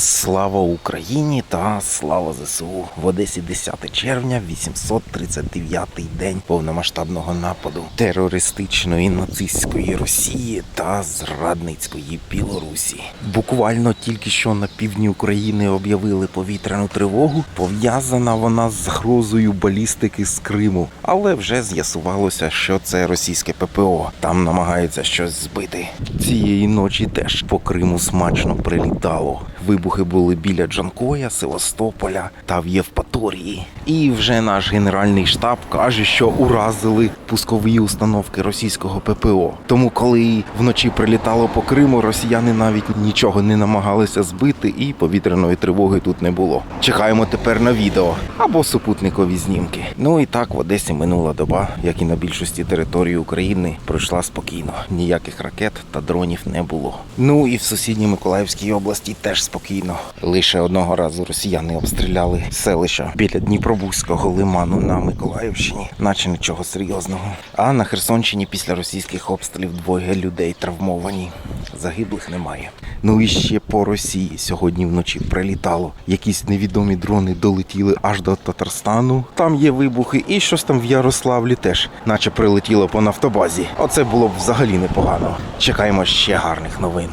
Слава Україні та слава ЗСУ в Одесі 10 червня, 839-й день повномасштабного нападу терористичної нацистської Росії та зрадницької Білорусі. Буквально тільки що на півдні України об'явили повітряну тривогу. Пов'язана вона з загрозою балістики з Криму, але вже з'ясувалося, що це російське ППО. Там намагаються щось збити. Цієї ночі теж по Криму смачно прилітало. Вибухи були біля Джанкоя, Севастополя та в Євпаторії. І вже наш генеральний штаб каже, що уразили пускові установки російського ППО. Тому, коли вночі прилітало по Криму, росіяни навіть нічого не намагалися збити, і повітряної тривоги тут не було. Чекаємо тепер на відео або супутникові знімки. Ну і так в Одесі минула доба, як і на більшості території України, пройшла спокійно. Ніяких ракет та дронів не було. Ну і в сусідній Миколаївській області теж спокійно. Лише одного разу росіяни обстріляли селища біля Дніпробузького лиману на Миколаївщині, наче нічого серйозного. А на Херсонщині після російських обстрілів двоє людей травмовані. Загиблих немає. Ну і ще по Росії сьогодні вночі прилітало. Якісь невідомі дрони долетіли аж до Татарстану. Там є вибухи, і щось там в Ярославлі теж, наче прилетіло по нафтобазі. Оце було б взагалі непогано. Чекаємо ще гарних новин.